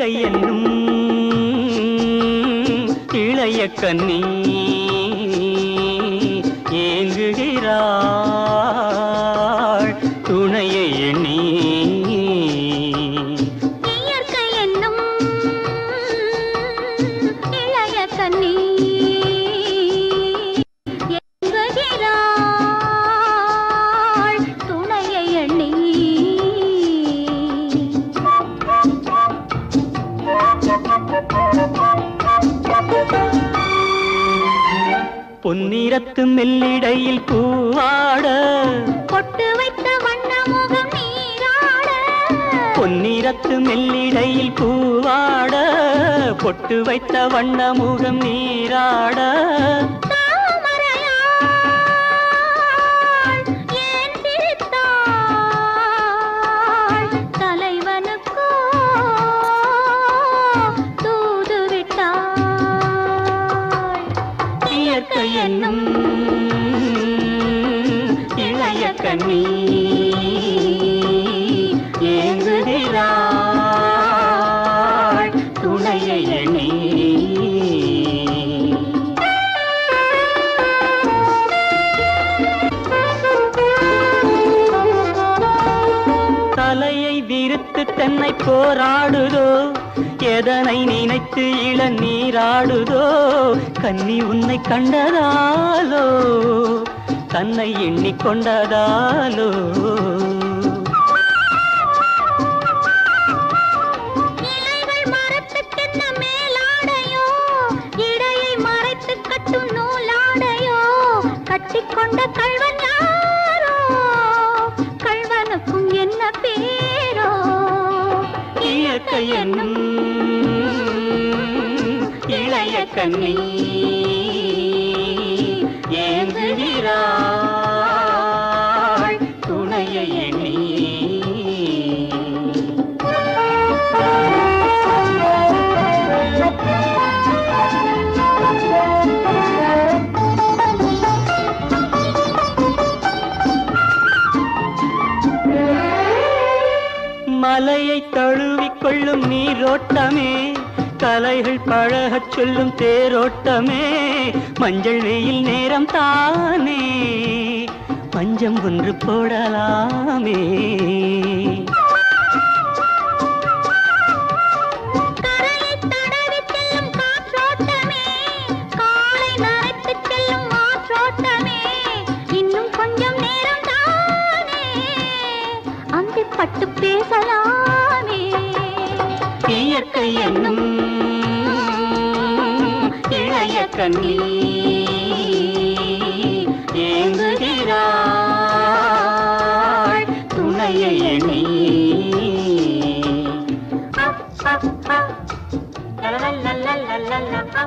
இயற்கை என்னும் இளைய கண்ணி ஏங்குகிறார். பொன்னிறத்து மெல்லிடையில் பூவாட. பொட்டு வைத்த வண்ண முகம் நீராட. பொன்னிறத்து மெல்லிடையில் பூவாட. பொட்டு வைத்த வண்ண முகம் நீராட. இயற்கை என்னும் இளைய கண்ணி விருத்து தன்னை போராடுதோ? எதனை நினைத்து இள நீராடுதோ கன்னி உன்னை கண்டதாலோ? தன்னை எண்ணிக்கொண்டதாலோ இலைகள் மரத்துக்கென்ன கட்டிக்கொண்ட கள்வன் இயற்கை இளைய கண்ணி மலையை தழுவிக் கொள்ளும் நீரோட்டமே. கலைகள் பழகச் சொல்லும் தேரோட்டமே. மஞ்சள் வெயில் நேரம் தானே. பஞ்சம் ஒன்று போடலாமே. இயற்கை என்னும் இளைய கண்ணி ஏங்குகிறாள் துணையை எண்ணி La la la la la la la